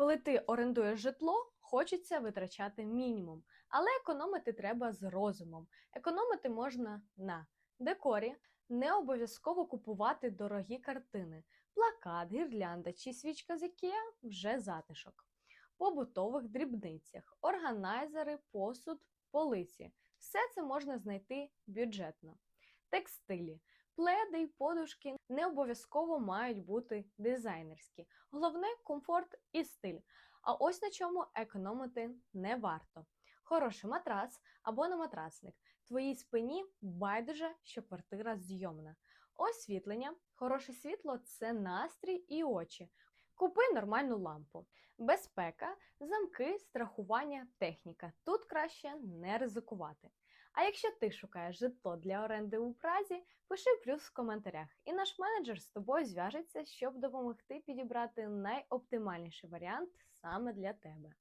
Коли ти орендуєш житло, хочеться витрачати мінімум, але економити треба з розумом. Економити можна на декорі, не обов'язково купувати дорогі картини, плакат, гірлянда чи свічка з IKEA – вже затишок. Побутових дрібницях, органайзери, посуд, полиці. Все це можна знайти бюджетно. Текстилі, пледи й подушки не обов'язково мають бути дизайнерські. Головне комфорт і стиль. А ось на чому економити не варто. Хороший матрас або на матрасник. Твоїй спині байдуже, що квартира зйомна. Освітлення. Хороше світло це настрій і очі. Купи нормальну лампу. Безпека, замки, страхування, техніка. Тут краще не ризикувати. А якщо ти шукаєш житло для оренди у Празі, пиши плюс в коментарях, і наш менеджер з тобою зв'яжеться, щоб допомогти підібрати найоптимальніший варіант саме для тебе.